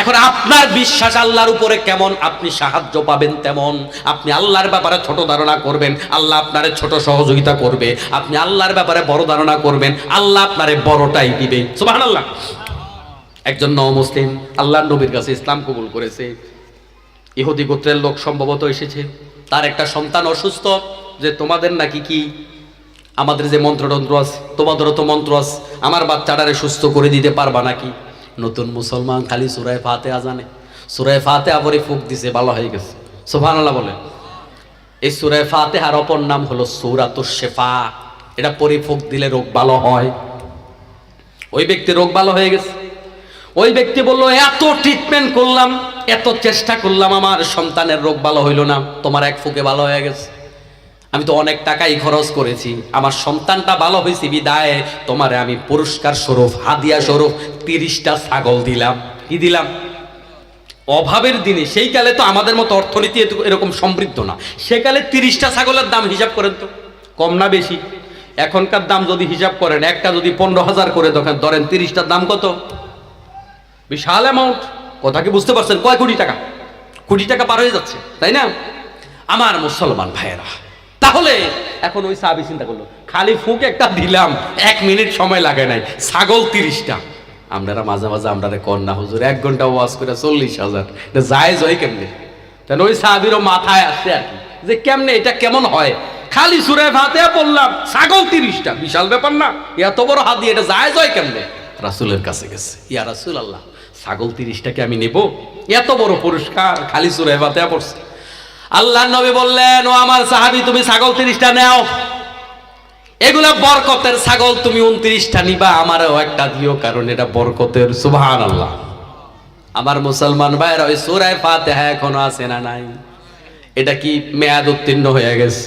এখন আপনার বিশ্বাস আল্লাহর উপরে কেমন? আপনি সাহায্য পাবেন তেমন। আপনি আল্লাহর ব্যাপারে ছোট ধারণা করবেন, আল্লাহ আপনারে ছোট সহযোগিতা করবে। আপনি আল্লাহর ব্যাপারে বড় ধারণা করবেন, আল্লাহ আপনারে বড়টাই দিবে। সুবহানাল্লাহ। একজন নও মুসলিম আল্লাহর নবীর কাছে ইসলাম কবুল করেছে। ইহুদি গোত্রের লোক সম্ভবত এসেছে। তার একটা সন্তান অসুস্থ, যে তোমাদের নাকি কি? আমাদের যে মন্ত্রতন্ত্র আছে, তোমাদেরও তো মন্ত্র আছে। আমার বাচ্চাটারে সুস্থ করে দিতে পারবা নাকি? নতুন মুসলমান খালি সুরায় ফাতে জানে। সুরায় ফাতে আবরে ফুক দিছে, ভালো হয়ে গেছে। সোভান আল্লাহ বলে এই সুরায় ফাতে আর অপর নাম হলো সৌরাত শেফা। এটা পরে ফুক দিলে রোগ ভালো হয়। ওই ব্যক্তি রোগ ভালো হয়ে গেছে। ওই ব্যক্তি বলল, এত ট্রিটমেন্ট করলাম, এত চেষ্টা করলাম, আমার সন্তানের রোগ ভালো হইল না, তোমার এক ফুকে ভালো হয়ে গেছে। আমি তো অনেক টাকাই খরচ করেছি। আমার সন্তানটা ভালো হয়েছে, বিদায়। তোমারে আমি পুরস্কার স্বরূপ, হাদিয়া স্বরূপ, তিরিশটা ছাগল দিলাম। কি দিলাম? অভাবের দিনে, সেই কালে তো আমাদের মতো অর্থনীতি এরকম সমৃদ্ধ না। সেকালে তিরিশটা ছাগলের দাম হিসাব করেন তো। কম না বেশি। এখনকার দাম যদি হিসাব করেন, একটা যদি পনেরো হাজার করে দোকান ধরেন তিরিশটার দাম কত? বিশাল অ্যামাউন্ট কথা কি বুঝতে পারছেন? কয় কোটি টাকা? কোটি টাকা পার হয়ে যাচ্ছে, তাই না? আমার মুসলমান ভাইয়েরা তাহলে এখন ওই সাহাবি চিন্তা করল, খালি ফুক একটা দিলাম, এক মিনিট সময় লাগে নাই, ছাগল তিরিশটা। আপনারা মাঝে মাঝে আমরা কন্যা হুজুর, এক ঘণ্টা ওয়াজ করে চল্লিশ হাজার যায় জয় কেমনে? তাহলে ওই সাহাবিরও মাথায় আসছে আর কি, যে কেমনে এটা কেমন হয়। খালি সুরে ভাতে বললাম ছাগল তিরিশটা, বিশাল ব্যাপার না, এত বড় হাত দিয়ে এটা যায় জয় কেমনে? রাসুলের কাছে গেছে, ইয়া রাসুল আল্লাহ ছাগল তিরিশটাকে আমি নেব? এত বড় পুরস্কার, খালি সুরে ভাতে পড়ছে। আল্লাহ নবী বললেন, ও আমার সাহাবি, তুমি ছাগল তিরিশটা নেও। এগুলা বরকতের ছাগল তুমি উনত্রিশটা নিবা, আমারও একটা দিও, কারণ এটা বরকতের সুভান আল্লাহ আমার মুসলমান ভাইয়ের, ওই সুরায় ফাতেহা এখনও আছে না নাই? এটা কি মেয়াদ উত্তীর্ণ হয়ে গেছে?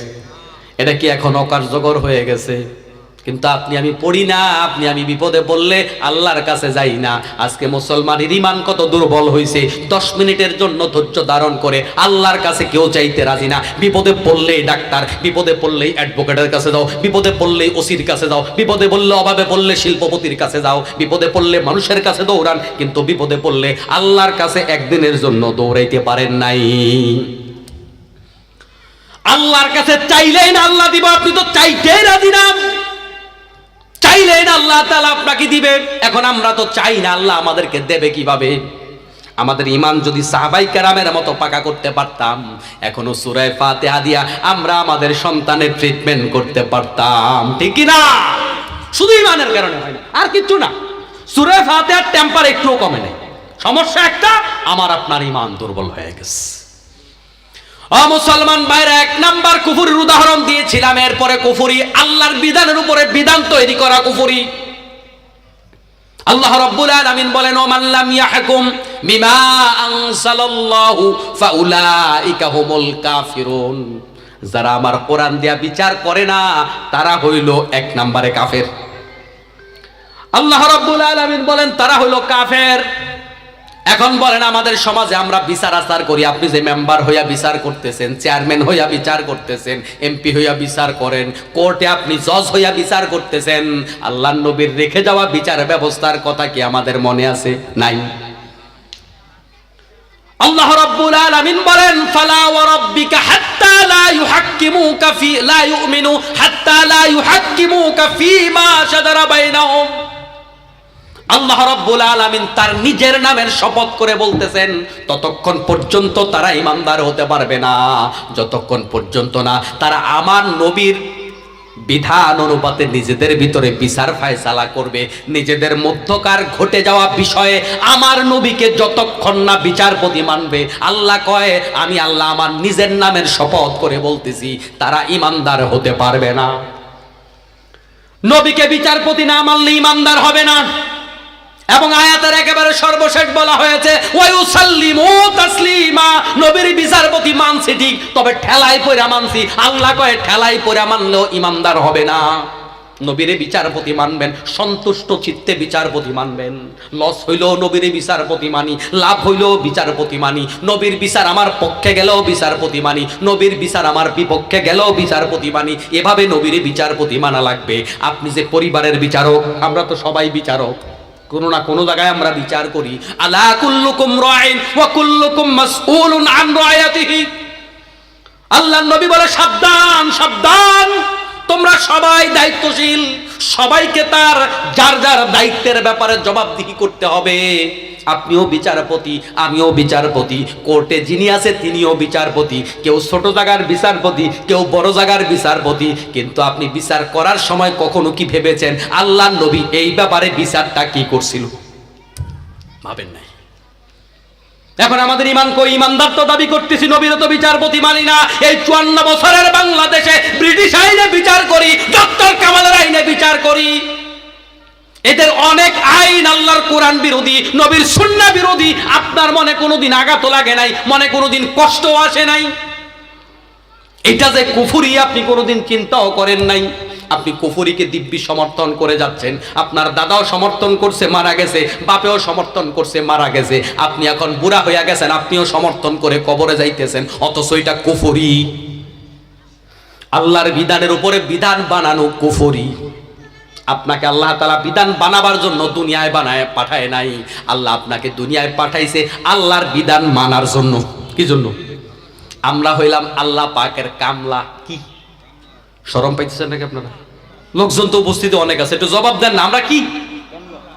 এটা কি এখন অকার্যকর হয়ে গেছে? কিন্তু আপনি আমি পড়ি না, আপনি আমি বিপদে পড়লে আল্লাহর কাছে যাই না। আজকে মুসলমানের ইমান কত দুর্বল হয়েছে দশ মিনিটের জন্য ধৈর্য ধারণ করে আল্লাহর কাছে কেউ চাইতে রাজি না। বিপদে পড়লেই ডাক্তার, বিপদে পড়লেই অ্যাডভোকেটের কাছে যাও, বিপদে পড়লেই ওসির কাছে যাও, বিপদে পড়লে অভাবে পড়লে শিল্পপতির কাছে যাও, বিপদে পড়লে মানুষের কাছে দৌড়ান, কিন্তু বিপদে পড়লে আল্লাহর কাছে একদিনের জন্য দৌড়াইতে পারেন নাই। আল্লাহর কাছে চাইলেই না আল্লাহ দিব, আপনি তো চাইতেই রাজি না। চাইলেন আল্লাহ তালা আপনাকে দিবে। এখন আমরা তো চাই না আল্লাহ আমাদেরকে দেবে কীভাবে? আমাদের ইমান যদি সাহাবাই কেরামের মতো পাকা করতে পারতাম, এখনও সুরায় ফাতেহা দিয়া আমরা আমাদের সন্তানের ট্রিটমেন্ট করতে পারতাম। ঠিক না শুধু ইমানের কারণে হয় না, আর কিচ্ছু না। সুরায় ফাতেহার টেম্পার একটুও কমে নেই। সমস্যা একটা, আমার আপনার ইমান দুর্বল হয়ে গেছে। মুসলমান ভাইরা, এক নাম্বার কুফুরির উদাহরণ দিয়েছিলাম। এরপরে কুফুরি আল্লাহর বিধানের উপরে বিধান তৈরি করা কুফুরি। আল্লাহ রাব্বুল আলামিন বলেন ও মাল্লাম ইয়াহকুম বিমা আনসালাল্লাহু ফাউলাইকা হুমুল কাফিরুন। যারা আমার কোরআন দিয়া বিচার করে না, তারা হইল এক নম্বরে কাফের। আল্লাহ রাব্বুল আলামিন বলেন, তারা হইল কাফের। এখন বলেন আমাদের সমাজে আমরা বিচার আচার করি। আপনি যে মেম্বার হইয়া বিচার করতেছেন, চেয়ারম্যান হইয়া বিচার করতেছেন, এমপি হইয়া বিচার করেন, কোর্টে আপনি জজ হইয়া বিচার করতেছেন আল্লাহ নবীর রেখে যাওয়া বিচার ব্যবস্থার কথা কি আমাদের মনে আছে? নাই। আল্লাহ রাব্বুল আলামিন বলেন, ফালা ওয়া রাব্বিকা হাত্তা লা ইউহাক্কিমুকা ফি, লা ইউমিনু হাত্তা লা ইউহাক্কিমুকা ফীমা শাজারা বাইনাহুম। আল্লাহ রব্বুল আলামিন তার নিজের নামের শপথ করে বলতেছেন, ততক্ষণ পর্যন্ত তারা ইমানদার হতে পারবে না। যতক্ষণ পর্যন্ত না, তারা আমার নবীর বিধান অনুপাতে নিজেদের ভিতরে বিচার ফায়সালা করবে, নিজেদের মধ্যকার ঘটে যাওয়া বিষয়ে আমার নবীকে যতক্ষণ না বিচারপতি মানবে, আল্লাহ কয়, আমি আল্লাহ আমার নিজের নামের শপথ করে বলতেছি, তারা ইমানদার হতে পারবে না। নবীকে বিচারপতি না মানলে ইমানদার হবে না। এবং আয়াতের একেবারে সর্বশেষ বলা হয়েছে তাসলিমা। নবীর বিচারপতি মানছি ঠিক, তবে ঠেলাই পয়রা মানছি। আল্লাহ কয়ে ঠেলাই পয়রা মানলেও ইমানদার হবে না। নবীরে বিচারপতি মানবেন, সন্তুষ্ট চিত্তে বিচারপতি মানবেন। লস হইলেও নবীরে বিচারপতি মানি, লাভ হইলেও বিচারপতি মানি। নবীর বিচার আমার পক্ষে গেলেও বিচারপতি মানি। নবীর বিচার আমার বিপক্ষে গেলেও বিচারপতি মানি। এভাবে নবীরে বিচারপতি মানা লাগবে। আপনি যে পরিবারের বিচারক, আমরা তো সবাই বিচারক। কোনো না কোনো জায়গায় আমরা বিচার করি। আলা কুল্লুকুম রাইন ওয়া কুল্লুকুম মাসউলুন আন রায়াতিহি। আল্লাহ নবী বলে, সাবধান সাবধান। তোমরা সবাই দায়িত্বশীল। সবাইকে তার যার যার দায়িত্বের ব্যাপারে জবাবদিহি করতে হবে। আপনিও বিচারপতি, আমিও বিচারপতি। কোর্টে যিনি আছে তিনিও বিচারপতি। কেউ ছোট জায়গার বিচারপতি, কেউ বড় জায়গার বিচারপতি। কিন্তু আপনি বিচার করার সময় কখনো কি ভেবেছেন, আল্লাহ নবী এই ব্যাপারে বিচারটা কি করছিল? ভাবেন নাই। এখন আমাদের ইমান কই? ইমানদার তো দাবি করতেছি, নবীর তো বিচারপতি মানি না। এই চুয়ান্ন বছরের বাংলাদেশে ব্রিটিশ আইনে বিচার করি, ডক্টর কামালের আইনে বিচার করি। এদের অনেক আইন আল্লাহর কোরআন বিরোধী, নবীর সুন্না বিরোধী। আপনার মনে কোনোদিন আঘাত লাগে নাই, মনে কোনোদিন কষ্ট আসে নাই। এটা যে কুফুরি আপনি কোনোদিন চিন্তাও করেন নাই। আপনি কুফুরিকে দিব্যি সমর্থন করে যাচ্ছেন। আপনার দাদাও সমর্থন করছে, মারা গেছে। বাপেও সমর্থন করছে, মারা গেছে। আপনি এখন বুড়া হইয়া গেছেন, আপনিও সমর্থন করে কবরে যাইতেছেন। অথচ এটা কুফুরি। আল্লাহর বিধানের উপরে বিধান বানানো কুফুরি। আপনাকে আল্লাহ তালা বিধান বানাবার জন্য দুনিয়ায় বানায়, পাঠায় নাই। আল্লাহ আপনাকে দুনিয়ায় পাঠাইছে আল্লাহর বিধান মানার জন্য। কি জন্য? আমরা হইলাম আল্লাহ পাকের কামলা। কি? সরম পাইতেছেন নাকি আপনারা? লোকজন তো উপস্থিতি অনেক আছে, একটু জবাব দেন না, আমরা কি?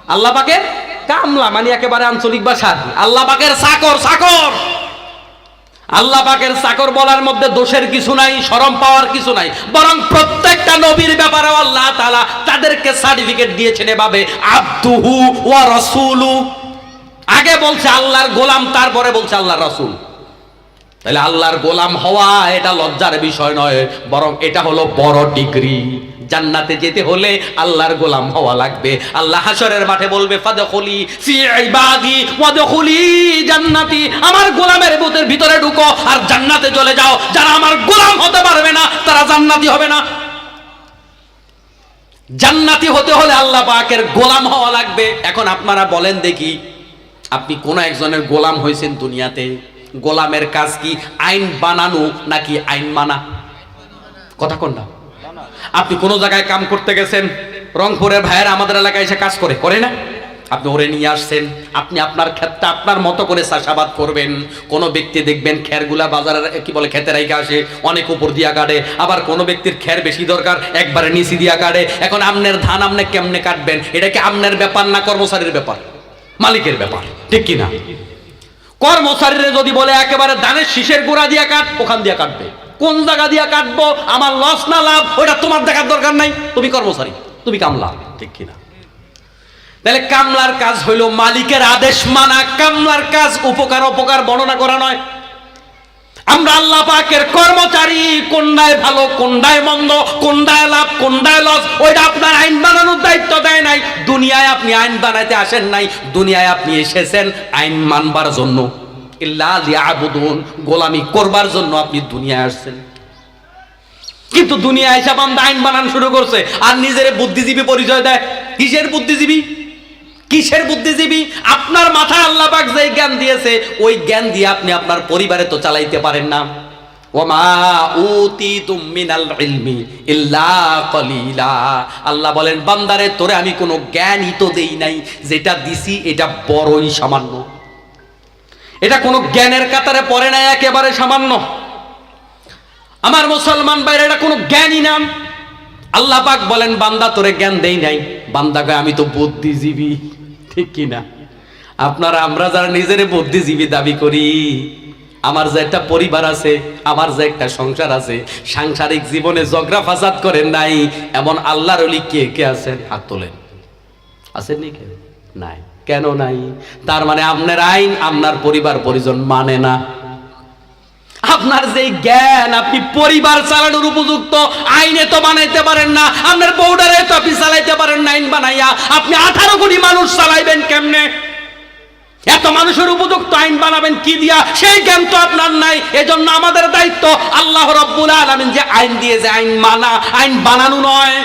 আল্লাহ পাকের কামলা মানে একেবারে আঞ্চলিক ভাষা। আল্লাহ পাকের চাকর চাকর! আল্লাহ পাকের চাকর বলার মধ্যে দোষের কিছু নাই, শরম পাওয়ার কিছু নাই। বরং প্রত্যেকটা নবীর ব্যাপারে আল্লাহ তাআলা তাদেরকে সার্টিফিকেট দিয়েছেন এভাবে, আব্দুহু ওয়া রাসূলু। আগে বলছে আল্লাহর গোলাম, তারপরে বলছে আল্লাহর রাসূল। তাহলে আল্লাহর গোলাম হওয়া এটা লজ্জার বিষয় নয়, বরং এটা হলো বড় ডিগ্রি। জান্নাতে যেতে হলে আল্লাহর গোলাম হওয়া লাগবে। আল্লাহ হাসরের মাঠে বলবে, ফাদখুলি ফি ইবাদি ওয়াদখুলি জান্নাতি। আমার গোলামের বুতের ভিতরে ঢুকো আর জান্নাতে চলে যাও। যারা আমার গোলাম হতে পারবে না, তারা জান্নাতি হবে না। জান্নাতি হতে হলে আল্লাহ পাকের গোলাম হওয়া লাগবে। এখন আপনারা বলেন দেখি, আপনি কোন একজনের গোলাম হয়েছেন দুনিয়াতে? গোলামের কাজ কি আইন বানানো নাকি আইন মানা? কথা কোনটা আপনি কোনো জায়গায় কাম করতে গেছেন, রংপুরের ভাইয়েরা আমাদের এলাকায় এসে কাজ করে করে না? আপনি ওরে নিয়ে আসছেন, আপনি আপনার ক্ষেতটা আপনার মতো করে চাষাবাদ করবেন, কোন ব্যক্তি দেখবেন খেরগুলা বাজারে কি বলে খেতে রাইকে আসে, অনেক উপর দিয়া কাটে, আবার কোন ব্যক্তির খের বেশি দরকার, একবারে নিচি দিয়া কাটে, এখন আমনের ধান আমনে কেমনে কাটবেন? এটা কি আমনের ব্যাপার না কর্মচারীর ব্যাপার? মালিকের ব্যাপার, ঠিক কি না কর্মচারীরা যদি বলে একেবারে ধানের শীষের গোড়া দিয়া কাট, ওখান দিয়া কাটবে। কোন জায়গা দিয়ে কাটবো? আমার লস না লাভ? ওটা তোমার দেখার দরকার নাই। তুমি কর্মচারী তুমি কামলা। ঠিক কিনা? তাহলে কামলার কাজ হইল মালিকের আদেশ মানা। কামলার কাজ উপকার অপকার বর্ণনা করা নয়। আমরা আল্লাহ পাকের কর্মচারী কোনটায় ভালো কোনটায় মন্দ কোনটায় লাভ কোনটায় লস ওইটা আপনার আইন বানানোর দায়িত্ব দেয় নাই। দুনিয়ায় আপনি আইন বানাইতে আসেন নাই দুনিয়ায় আপনি এসেছেন আইন মানবার জন্য। গোলামি করবার জন্য আপনি দুনিয়ায় আসছেন। কিন্তু দুনিয়া এসে বান্দা আইন বানান শুরু করছে, আর নিজের বুদ্ধিজীবী পরিচয় দেয়। কিসের বুদ্ধিজীবী? কিসের বুদ্ধিজীবী? আপনার মাথায় আল্লাহ পাক যে জ্ঞান দিয়েছে, ওই জ্ঞান দিয়ে আপনি আপনার পরিবারে তো চালাইতে পারেন না। আল্লাহ বলেন, বান্দারে, তোরে আমি কোনো জ্ঞানই তো দেই নাই। যেটা দিছি, এটা বড়ই সামান্য। এটা কোনো জ্ঞানের কাতারে পড়ে না একেবারে সামান্য। আমার মুসলমান বাইরে এটা কোনো জ্ঞানই নাম আল্লাহ পাক বলেন, বান্দা তোরে জ্ঞান দেই নাই। বান্দা কয়, আমি তো বুদ্ধিজীবী, ঠিক কি না? আপনারা, আমরা যারা নিজের বুদ্ধিজীবী দাবি করি, আমার যে একটা পরিবার আছে, আমার যে একটা সংসার আছে, সাংসারিক জীবনে জগরা ফাসাদ করেন নাই, এমন আল্লাহর অলি কে কে আছেন? হাত তোলেন। আছেন নি নাই। কেন নাই? তার মানে আপনার আইন আপনার পরিবার পরিজন মানে না। আপনার যে জ্ঞান আপনি পরিবার চালানোর উপযুক্ত, আইনে তো বানাইতে পারেন না, আপনার বউডারে তো আপনি চালাইতে পারেন না, আইন বানাইয়া। আপনি আঠারো কোটি মানুষ চালাইবেন কেমনে? এত মানুষের উপযুক্ত আইন বানাবেন কি দিয়া? সেই জ্ঞান তো আপনার নাই। এজন্য আমাদের দায়িত্ব আল্লাহ রব্বুল আলামিন যে আইন দিয়ে যে আইন মানা, আইন বানানো নয়।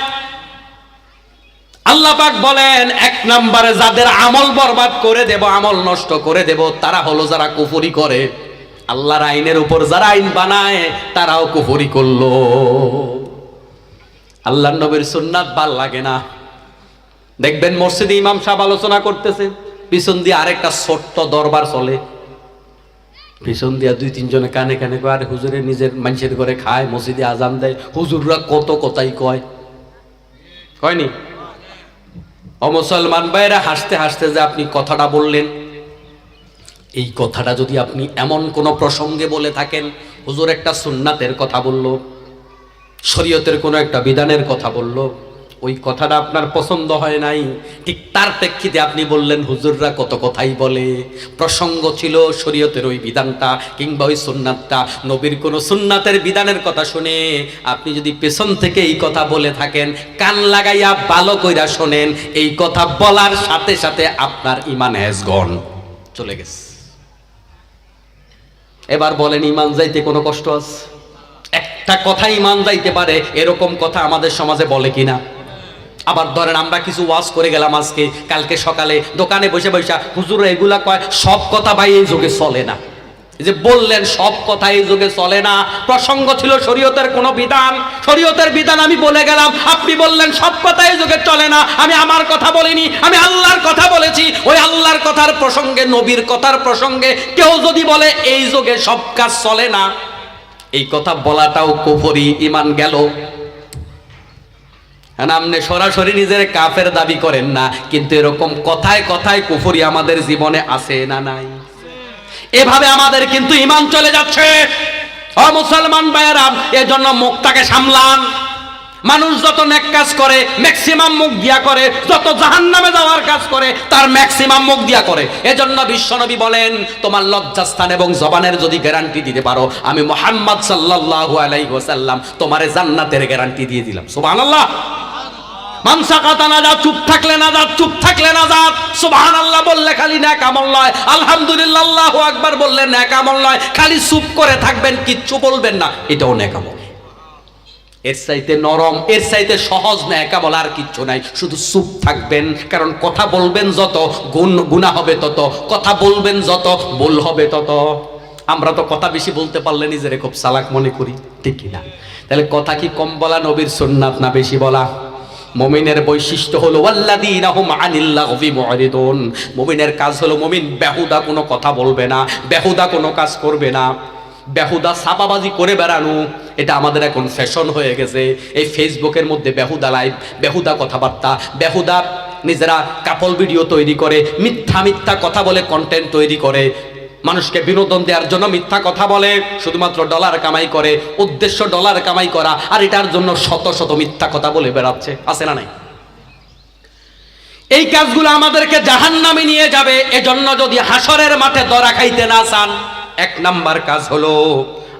আল্লাহ পাক বলেন, এক নম্বরে যাদের আমল বরবাদ করে দেব, আমল নষ্ট করে দেব, তারা হলো যারা কুফরি করে। আল্লাহর আইনের উপর যারা আইন বানায়, তারাও কুফরি করল। আল্লাহ নবীর সুন্নাত ভালো লাগে না। দেখবেন মসজিদে ইমাম সাহেব আলোচনা করতেছে, পিছন দিয়ে আরেকটা ছোট্ট দরবার চলে। পিছন দিয়া দুই, তিনজনে কানে কানে কয়, আর হুজুরে নিজের মানুষের ঘরে খায়, মসজিদে আজান দেয়, হুজুররা কত কথাই কয়? কয়নি? অমুসলমান ভাইরা হাসতে হাসতে যে আপনি কথাটা বললেন, এই কথাটা যদি আপনি এমন কোন প্রসঙ্গে বলে থাকেন, হুজুর একটা সুন্নাতের কথা বলল, শরীয়তের কোনো একটা বিধানের কথা বলল ওই কথাটা আপনার পছন্দ হয় নাই। ঠিক তার প্রেক্ষিতে আপনি বললেন, হুজুররা কত কথাই বলে। প্রসঙ্গ ছিল শরীয়তের ওই বিধানটা কিংবা ওই সুন্নাতটা। নবীর কোনো সুন্নাতের বিধানের কথা শুনে আপনি যদি পেছন থেকে এই কথা বলে থাকেন, কান লাগাইয়া ভালো কইরা শোনেন, এই কথা বলার সাথে সাথে আপনার ইমান হ্যাজগন চলে গেছে। এবার বলেন ইমান যাইতে কোনো কষ্ট আছে? একটা কথা ইমান যাইতে পারে, এরকম কথা আমাদের সমাজে বলে কিনা? আবার ধরেন আমরা কিছু ওয়াজ করে গেলাম আজকে, কালকে সকালে, দোকানে বসে বসে, হুজুর এগুলা কয়, সব কথা ভাই এই যুগে চলে না। যে বললেন, সব কথা এই যুগে চলে না। প্রসঙ্গ ছিল শরীয়তের কোনো বিধান, শরীয়তের বিধান আমি বলে গেলাম, আপনি বললেন, সব কথা এই যুগে চলে না। আমি আমার কথা বলিনি, আমি আল্লাহর কথা বলেছি। ওই আল্লাহর কথার প্রসঙ্গে, নবীর কথার প্রসঙ্গে কেউ যদি বলে, এই যুগে সব কাজ চলে না। এই কথা বলাটাও কুফরি ইমান গেল। আপনি সরাসরি নিজের কাফের দাবি করেন না, কিন্তু এরকম কথায় কথায় কুফুরি আমাদের জীবনে আছে না নাই? এভাবে আমাদের কিন্তু ইমান চলে যাচ্ছে। ও মুসলমান ভাইয়েরা, এজন্য মুখটাকে সামলান। মানুষ যত নেক কাজ করে ম্যাক্সিমাম মুখ দিয়া করে, যত জাহান নামে যাওয়ার কাজ করে, তার ম্যাক্সিমাম মুখ দিয়া করে। এজন্য বিশ্বনবী বলেন, তোমার লজ্জাস্থান এবং জবানের যদি গ্যারান্টি দিতে পারো, আমি মোহাম্মদ সাল্লাল্লাহু আলাইহি ওয়াসাল্লাম তোমারে জান্নাতের গ্যারান্টি দিয়ে দিলাম। সুবহানাল্লাহ! মানসা কাতা না যা, চুপ থাকলে না যা, চুপ থাকলে না যা। সুবহান আল্লাহ বললে খালি ন্যাক আমল নয়। আলহামদুলিল্লাহ আল্লাহু আকবার বললে ন্যাক আমল নয়। খালি চুপ করে থাকবেন, কিচ্ছু বলবেন না, এটাও ন্যাক আমল এর চাইতে নরম, এর চাইতে সহজ না একা বলার কিচ্ছু নাই। শুধু চুপ থাকবেন, কারণ কথা বলবেন যত, গুণ, গুণা হবে তত, কথা বলবেন যত, ভুল হবে তত। আমরা তো কথা বেশি বলতে পারলে নিজেরে খুব চালাক মনে করি, ঠিক কি না তাহলে কথা কি কম বলা নবীর সুন্নাত না বেশি বলা? মমিনের বৈশিষ্ট্য হলো, ওয়াল্লাযীনা হুম আনিল লাগবি মুরিদুন। মমিনের কাজ হলো, মমিন বেহুদা কোনো কথা বলবে না, বেহুদা কোনো কাজ করবে না। বেহুদা ছাপাবাজি করে বেড়ানো, এটা আমাদের এখন ফ্যাশন হয়ে গেছে। এই ফেসবুকের মধ্যে বেহুদা লাইভ, বেহুদা কথাবার্তা, বেহুদা নিজেরা কাপল ভিডিও তৈরি করে, মিথ্যা মিথ্যা কথা বলে কন্টেন্ট তৈরি করে। মানুষকে বিনোদন দেওয়ার জন্য মিথ্যা কথা বলে, শুধুমাত্র ডলার কামাই করে, উদ্দেশ্য ডলার কামাই করা, আর এটার জন্য শত শত মিথ্যা কথা বলে বেড়াচ্ছে। আছে না নাই? এই কাজগুলো আমাদেরকে জাহান নামে নিয়ে যাবে, এজন্য যদি হাসরের মাঠে দরা খাইতে না চান, এক নাম্বার কাজ হলো,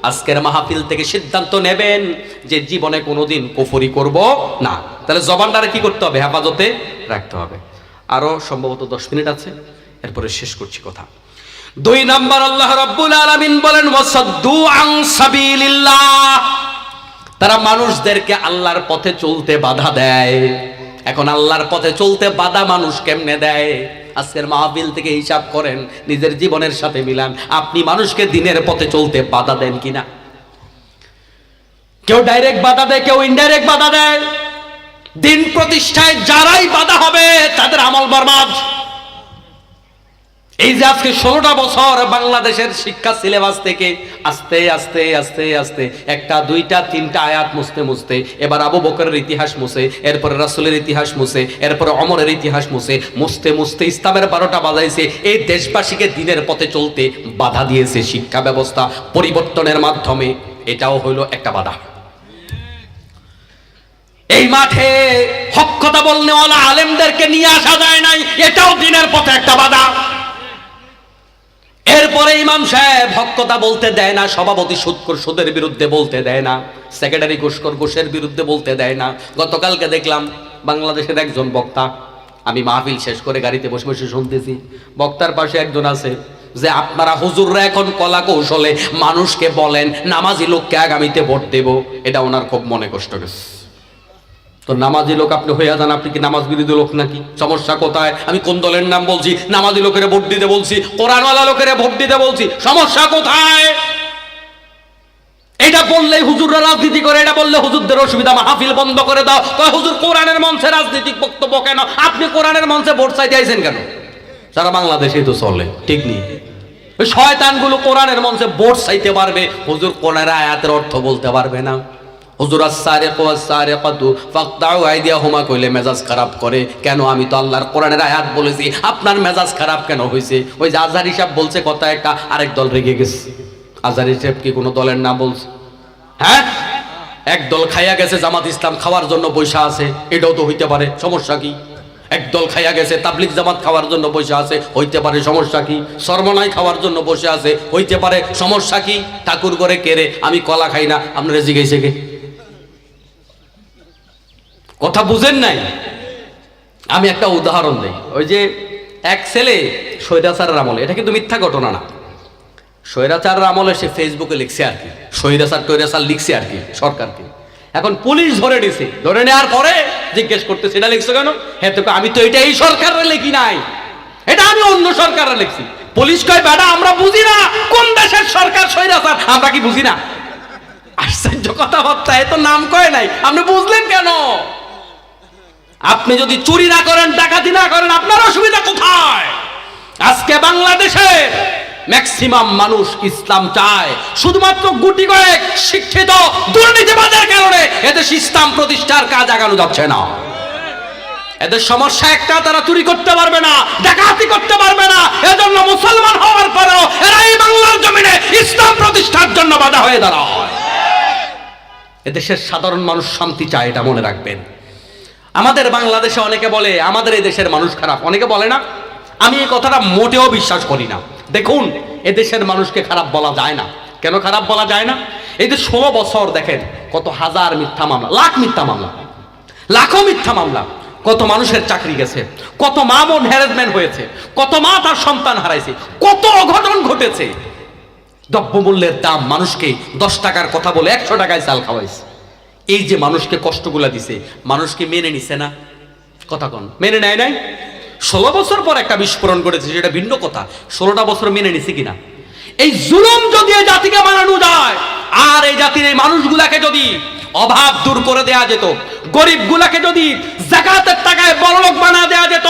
আজকের মাহফিল থেকে সিদ্ধান্ত নেবেন যে জীবনে কোনোদিন কুফরি করব না। তাহলে জবানটারে কি করতে হবে? হেফাজতে রাখতে হবে। আরও সম্ভবত দশ মিনিট আছে, এরপরে শেষ করছি কথা। দুই নাম্বার আল্লাহ রাব্বুল আলামিন বলেন তারা মানুষদেরকে আল্লাহর পথে চলতে বাধা দেয়। এখন আল্লাহর পথে চলতে বাধা মানুষ কেমনে দেয়? আজকের মাহবিল থেকে হিসাব করেন, নিজের জীবনের সাথে মিলান। আপনি মানুষকে দিনের পথে চলতে বাধা দেন কিনা কেউ ডাইরেক্ট বাধা দেয়, কেউ ইনডাইরেক্ট বাধা দেয়। দিন প্রতিষ্ঠায় যারাই বাধা হবে, তাদের আমল বরবাদ। এই যে আজকে ষোলোটা বছর বাংলাদেশের শিক্ষা সিলেবাস থেকে আস্তে আস্তে আস্তে আস্তে একটা, দুইটা, তিনটা আয়াত মুছতে মুছতে, এবার আবু বকরের ইতিহাস মুছে, এরপরে রাসুলের ইতিহাস মুছে, এরপরে অমরের ইতিহাস মুছে, মুছতে মুছতে ইসলামের বারোটা বাজাইছে, এই দেশবাসীকে দিনের পথে চলতে বাধা দিয়েছে শিক্ষা ব্যবস্থা পরিবর্তনের মাধ্যমে। এটাও হইল একটা বাধা। এই মাঠে হক কথা বললে ওলা আলেমদেরকে নিয়ে আসা যায় নাই, এটাও দিনের পথে একটা বাধা। এরপরে ইমাম সাহেব হকতা বলতে দেয় না, সভাপতি সুৎকর সুদের বিরুদ্ধে বলতে দেয় না সেক্রেটারি ঘুষকর ঘুষের বিরুদ্ধে বলতে দেয় না। গতকালকে দেখলাম বাংলাদেশের একজন বক্তা, আমি মাহফিল শেষ করে গাড়িতে বসে বসে শুনতেছি, বক্তার পাশে একজন আছে, যে আপনারা হুজুররা এখন কলা কৌশলে মানুষকে বলেন, নামাজি লোককে আগামীতে ভোট দেব, এটা ওনার খুব মনে কষ্ট গেছে। তো নামাজি লোক আপনি হইয়া যান, আপনি কি নামাজ বিরোধী লোক নাকি? সমস্যা কোথায়? আমি কোন দলের নাম বলছি? নামাজি লোকের ভোট দিতে বলছি, কোরআনওয়ালা লোকের ভোট দিতে বলছি, সমস্যা কোথায়? এটা বললে হুজুররা রাজনীতি করে, এটা বললে হুজুরদের অসুবিধা, মাহফিল বন্ধ করে দাও। কয়, হুজুর, কোরআনের মঞ্চে রাজনৈতিক বক্তব্য কেন? আপনি কোরআনের মঞ্চে ভোট চাইতে আইছেন কেন? সারা বাংলাদেশেই তো চলে, ঠিক নেই শয়তানগুলো কোরআনের মঞ্চে ভোট চাইতে পারবে, হুজুর কোরআনের আয়াতের অর্থ বলতে পারবে না। হুজুর আইদিয়াহুমা কইলে মেজাজ খারাপ করে। কেন আমি তো আল্লাহর কোরআনের আয়াত বলেছি, আপনার মেজাজ খারাপ কেন হয়েছে ওই যে আজহার হিসাব বলছে কথা একটা, আরেক দল রেগে গেছে। আজহার হিসাব কি কোনো দলের নাম বলছে? হ্যাঁ? এক দল খাইয়া গেছে জামাত ইসলাম, খাওয়ার জন্য পয়সা আছে, এটাও তো হইতে পারে, সমস্যা কি? এক দল খাইয়া গেছে তাবলিক জামাত খাওয়ার জন্য বসে আছে, হইতে পারে, সমস্যা কি? সর্বনাই খাওয়ার জন্য বসে আছে, হইতে পারে, সমস্যা কি? ঠাকুর করে কেড়ে আমি কলা খাই না, আপনারা জিজ্ঞাসা কে? কথা বুঝেন নাই? আমি একটা উদাহরণ দিই। ওই যে এক ছেলে সৈরাচারের আমলে, এটা কিন্তু মিথ্যা ঘটনা না। স্বৈরাচারের আমলে সে ফেসবুকে লিখছে আর কি। স্বৈরাচার টৈরাচার লিখছে আর কি, সরকারকে। এখন পুলিশ ধরে নিছে। ধরে নেওয়ার পরে জিজ্ঞেস করতে সেটা লিখছো কেন? হ্যাঁ তো আমি তো এটা এই সরকারের লিখি নাই। এটা আমি অন্য সরকারের লিখছি। পুলিশ কয়, বেটা, আমরা বুঝি না। কোন দেশের সরকার স্বৈরাচার? আমরা কি বুঝি না? আশ্চর্য কথাবার্তা, এ তো নাম কয় নাই। আপনি বুঝলেন কেন? আপনি যদি চুরি না করেন, ডাকাতি না করেন, আপনার অসুবিধা কোথায়? আজকে বাংলাদেশে ম্যাক্সিমাম মানুষ ইসলাম চায়। শুধুমাত্র গুটি কয়েক শিক্ষিত দুর্নীতিবাদের কারণে এদেশ ইসলাম প্রতিষ্ঠার কাজ আগানো যাচ্ছে না। এদের সমস্যা একটা, তারা চুরি করতে পারবে না, ডাকাতি করতে পারবে না। এজন্য মুসলমান হওয়ার পরেও এরা এই বাংলার জমিনে ইসলাম প্রতিষ্ঠার জন্য বাধা হয়ে দাঁড়ায়। এদেশের সাধারণ মানুষ শান্তি চায়, এটা মনে রাখবেন। আমাদের বাংলাদেশে অনেকে বলে, আমাদের এই দেশের মানুষ খারাপ। অনেকে বলে না, আমি এই কথাটা মোটেও বিশ্বাস করি না। দেখুন, এ দেশের মানুষকে খারাপ বলা যায় না। কেন খারাপ বলা যায় না? এই যে ষোলো বছর দেখেন, কত হাজার মিথ্যা মামলা, লাখ মিথ্যা মামলা, লাখো মিথ্যা মামলা, কত মানুষের চাকরি গেছে, কত মা বোন হ্যারাসমেন্ট হয়েছে, কত মা তার সন্তান হারাইছে, কত অঘটন ঘটেছে। দ্রব্যমূল্যের দাম মানুষকে দশ টাকার কথা বলে একশো টাকায় চাল খাওয়াইছে। এই যে মানুষকে কষ্টগুলা দিছে, মানুষকে মেনে নিছে না। কথা কন। মেনে নেয় নাই? ষোলো বছর পর একটা বিস্ফোরণ করেছে সেটা ভিন্ন কথা। ষোলোটা বছর মেনে নিছে কিনা? এই জুলুম যদি এই জাতিকে মানানো যায়, আর এই জাতির এই মানুষগুলাকে যদি অভাব দূর করে দেয়া যেত, গরিবগুলাকে যদি জাকাতের টাকায় বড়লোক বানা দেয়া যেত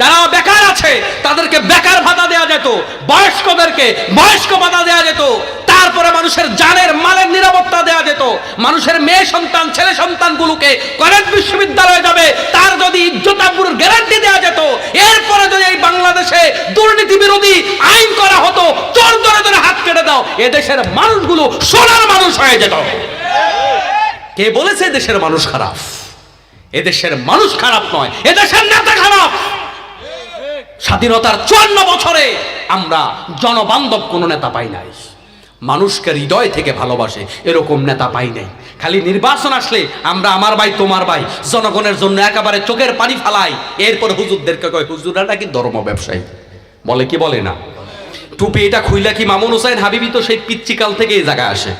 যারা বেকার আছে, তাদেরকে বেকার ভাতা দেওয়া যেত, বয়স্কদেরকে বয়স্ক ভাতা দেওয়া যেত, তারপরে মানুষের জানের মালের নিরাপত্তা দেওয়া যেত, মানুষের মেয়ে সন্তান, ছেলে সন্তানগুলোকে কলেজ বিশ্ববিদ্যালয়ে যাবে, তার যদি ইজ্জতাপুরের গ্যারান্টি দেওয়া যেত, এরপরে যদি এই বাংলাদেশে দুর্নীতি বিরোধী আইন করা হতো, চোর ধরে ধরে হাত কেটে দাও এ দেশের মানুষগুলো সোনার মানুষ হয়ে যেত। কে বলেছে দেশের মানুষ খারাপ? এদেশের মানুষ খারাপ নয়, এদেশের নেতা খারাপ। স্বাধীনতার চুয়ান্ন বছরে আমরা জনবান্ধব কোনো নেতা পাই নাই। মানুষকে হৃদয় থেকে ভালোবাসে, এরকম নেতা পাই নাই। খালি নির্বাচন আসলে আমরা আমার ভাই, তোমার ভাই, জনগণের জন্য একেবারে চোখের পানি ফালাই। এরপর হুজুরদেরকে কয়, হুজুরা নাকি ধর্ম ব্যবসায়ী? বলে কি বলে না। টুপি এটা খুইলা কি মামুন হোসেন হাবিবি তো সেই পিচ্চিকাল থেকে এই জায়গায় আসে।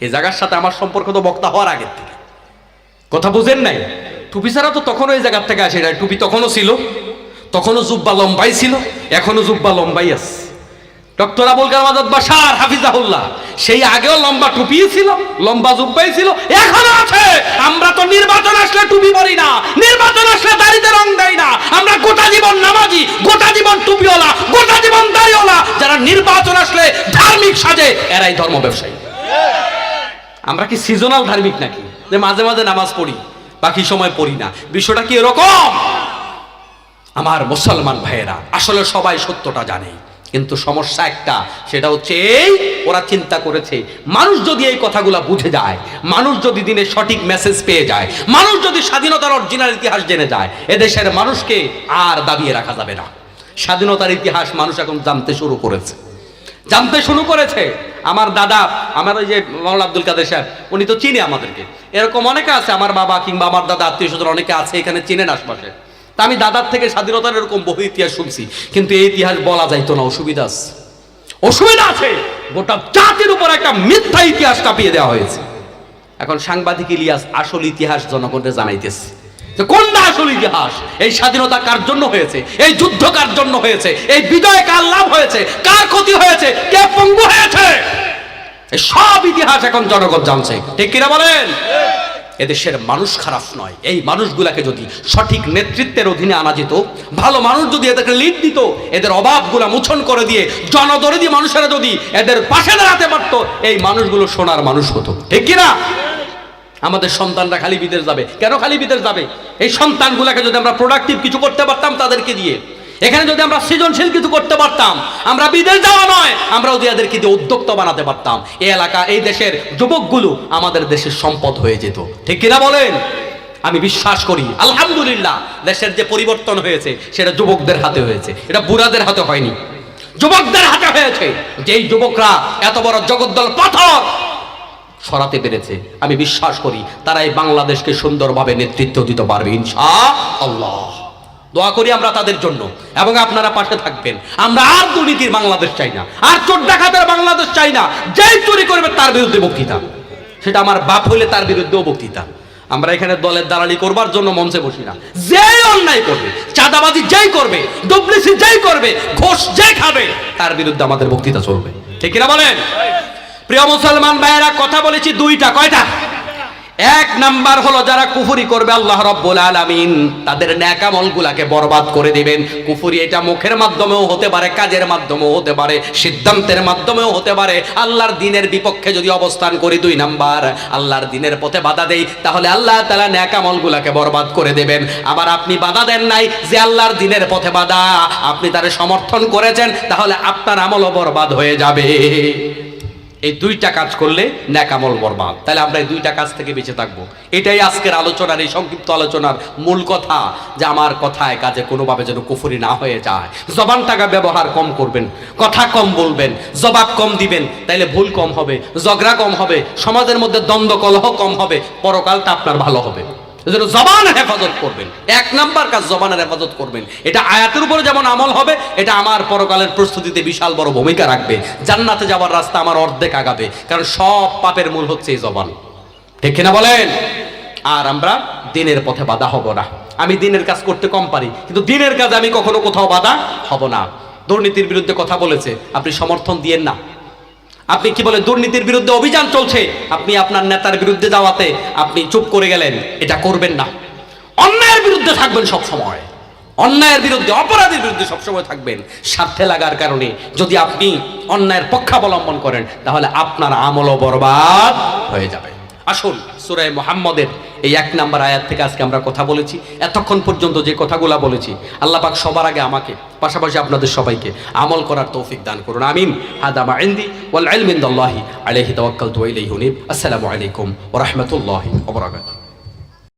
এই জায়গার সাথে আমার সম্পর্ক তো বক্তা হওয়ার আগের থেকে। কথা বুঝেন নাই? টুপি ছাড়া তো তখনও এই জায়গার থেকে আসে না টুপি তখনও ছিল। তখনও জুব্বা লম্বাই ছিল এখনও জুব্বা লম্বাই আছে। ডক্টর আবুল কালাম আজাদ বাসার হাফিজাহুল্লাহ, সেই আগেও লম্বা টুপি ছিল, লম্বা জুব্বাই ছিল এখনও আছে। আমরা তো নির্বাচন আসলে টুপি পরি না, নির্বাচন আসলে দাড়িতে রং দেয় না। আমরা গোটা জীবন নামাজি, গোটা জীবন টুপিওয়ালা, গোটা জীবন দাড়িওয়ালা। যারা নির্বাচন আসলে ধার্মিক সাজে, এরাই ধর্ম ব্যবসায়ী। আমরা কি সিজনাল ধার্মিক নাকি? যে মাঝে মাঝে নামাজ পড়ি, বাকি সময় পড়ি না। বিষয়টা কি এরকম? আমার মুসলমান ভাইয়েরা, আসলে সবাই সত্যটা জানে, কিন্তু সমস্যা একটা, সেটা হচ্ছে এই, ওরা চিন্তা করেছে, মানুষ যদি এই কথাগুলা বুঝে যায়, মানুষ যদি দিনে সঠিক মেসেজ পেয়ে যায়, মানুষ যদি স্বাধীনতার অরিজিনাল ইতিহাস জেনে যায়, এদেশের মানুষকে আর দাবিয়ে রাখা যাবে না। স্বাধীনতার ইতিহাস মানুষ এখন জানতে শুরু করেছে। জানতে শুরু করেছে। আমার দাদা, আমার ওই যে মাওলা আব্দুল কাদের সাহেব, উনি তো চিনে আমাদেরকে। এরকম অনেকে আছে, আমার বাবা কিংবা আমার দাদা আত্মীয় স্বজন অনেকে আছে, এখানে চিনেন আশপাশে। তা আমি দাদার থেকে স্বাধীনতার এরকম বহু ইতিহাস শুনছি, কিন্তু এই ইতিহাস বলা যাইতো না, অসুবিধা অসুবিধা আছে! গোটা জাতির উপর একটা মিথ্যা ইতিহাস চাপিয়ে দেওয়া হয়েছে। এখন সাংবাদিক ইলিয়াস আসল ইতিহাস জনগণকে জানাইতেছে যে কোনটা আসল ইতিহাস? এই স্বাধীনতা কার জন্য হয়েছে? এই যুদ্ধ কার জন্য হয়েছে? এই বিজয় কার লাভ হয়েছে? কার ক্ষতি হয়েছে? কে পঙ্গু হয়েছে? সব ইতিহাস এখন জনগণ জানছে। ঠিক কিনা বলেন? এদেশের মানুষ খারাপ নয়। এই মানুষগুলাকে যদি সঠিক নেতৃত্বের অধীনে আনা যেত, ভালো মানুষ যদি এদেরকে লিড দিত, এদের অভাবগুলা মোচন করে দিয়ে, জনদরদি মানুষেরা যদি এদের পাশে দাঁড়াতে পারতো, এই মানুষগুলো সোনার মানুষ হতো। ঠিক কিনা? আমাদের সন্তানরা খালি বিদেশ যাবে। কেন খালি বিদেশ যাবে? এই সন্তানগুলাকে যদি আমরা প্রোডাক্টিভ কিছু করতে পারতাম তাদেরকে দিয়ে। এখানে যদি আমরা সৃজনশীল কিছু করতে পারতাম, আমরা বিদেশ যাওয়া নয়, আমরা যদি এদেরকে দিয়ে উদ্যোক্তা বানাতে পারতাম। এই এলাকা, এই দেশের যুবকগুলো আমাদের দেশের সম্পদ হয়ে যেত। ঠিক কিনা বলেন? আমি বিশ্বাস করি, আলহামদুলিল্লাহ, দেশের যে পরিবর্তন হয়েছে, সেটা যুবকদের হাতে হয়েছে। এটা বুড়াদের হাতে হয়নি। যুবকদের হাতে হয়েছে। যেই যুবকরা এত বড় জগদ্দল পাথর সরাতে পেরেছে, আমি বিশ্বাস করি, তারাই বাংলাদেশকে সুন্দরভাবে নেতৃত্ব দিতে পারবে ইনশা আল্লাহ দোয়া করি আমরা তাদের জন্য। এবং আপনারা পাশে থাকবেন। আমরা আর দুর্নীতির বাংলাদেশ চাই না। আর চোর ডাকাতের বাংলাদেশ চাই না। যেই চুরি করবে তার বিরুদ্ধে বক্তৃতা। সেটা আমার বাপ হইলে তার বিরুদ্ধেও বক্তৃতা। আমরা এখানে দলের দালালি করবার জন্য মঞ্চে বসি না। যেই অন্যায় করবে, চাঁদাবাজি যেই করবে ডুপ্লিসি যেই করবে, ঘোষ যে খাবে, তার বিরুদ্ধে আমাদের বক্তৃতা চলবে। ঠিক কিনা বলেন? প্রিয় মুসলমান ভাইয়েরা, কথা বলেছি দুইটা। কয়টা? এক নাম্বার হলো যারা কুফুরি করবে আল্লাহ রব্বুল আলামিন, তাদের ন্যাকামল গুলাকে বরবাদ করে দিবেন। কুফুরি এটা মুখের মাধ্যমেও হতে পারে, কাজের মাধ্যমেও হতে পারে, সিদ্ধান্তের মাধ্যমেও হতে পারে। আল্লাহর দিনের বিপক্ষে যদি অবস্থান করি দুই নাম্বার, আল্লাহর দিনের পথে বাধা দেই, তাহলে আল্লাহ তালা ন্যাকামল গুলাকে বরবাদ করে দেবেন। আবার আপনি বাধা দেন নাই যে আল্লাহর দিনের পথে বাধা, আপনি তারে সমর্থন করেছেন, তাহলে আপনার আমলও বরবাদ হয়ে যাবে। এই দুইটা কাজ করলে ন্যাকামল বরবাদ। তাহলে আমরা এই দুইটা কাজ থেকে বেঁচে থাকব। এটাই আজকের আলোচনার, এই সংক্ষিপ্ত আলোচনার মূল কথা যে আমার কথায় কাজে কোনোভাবে যেন কুফুরি না হয়ে যায়। জবান টাকা ব্যবহার কম করবেন, কথা কম বলবেন, জবাব কম দিবেন, তাইলে ভুল কম হবে, ঝগড়া কম হবে, সমাজের মধ্যে দ্বন্দ্ব কলহ কম হবে, পরকালটা আপনার ভালো হবে। এজন্য জবান হেফাজত করবেন। এক নাম্বার কাজ জবানের হেফাজত করবেন। এটা আয়াতের উপরে যেমন আমল হবে, এটা আমার পরকালের প্রস্তুতিতে বিশাল বড় ভূমিকা রাখবে। জান্নাতে যাওয়ার রাস্তা আমার অর্ধেক আগাবে, কারণ সব পাপের মূল হচ্ছে এই জবান। ঠিক কিনা বলেন? আর আমরা দিনের পথে বাধা হব না। আমি দিনের কাজ করতে কম পারি, কিন্তু দিনের কাজ আমি কখনো কোথাও বাধা হব না। দুর্নীতির বিরুদ্ধে কথা বলেছে, আপনি সমর্থন দিয়েন না। আপনি কি বলে দুর্নীতির বিরুদ্ধে অভিযান চলছে? আপনি আপনার নেতার বিরুদ্ধে যাওয়াতে আপনি চুপ করে গেলেন, এটা করবেন না। অন্যায়ের বিরুদ্ধে থাকবেন সব সময়। অন্যায়ের বিরুদ্ধে, অপরাধের বিরুদ্ধে সবসময় থাকবেন। স্বার্থে লাগার কারণে যদি আপনি অন্যায়ের পক্ষাবলম্বন করেন, তাহলে আপনার আমলও বরবাদ হয়ে যাবে। আসুন সুরায় মোহাম্মদের এই এক নাম্বার আয়াত থেকে আজকে আমরা কথা বলেছি। এতক্ষণ পর্যন্ত যে কথাগুলো বলেছি, আল্লাহ পাক সবার আগে আমাকে, পাশাপাশি আপনাদের সবাইকে আমল করার তৌফিক দান করুন। আমিন। হাদামা ইন্দি ওয়াল ইলমিন আলাইহি তাওয়াক্কালতু ওয়া ইলাইহি উনীব। আসসালামু আলাইকুম ওয়া রাহমাতুল্লাহি ওয়া বারাকাতুহু।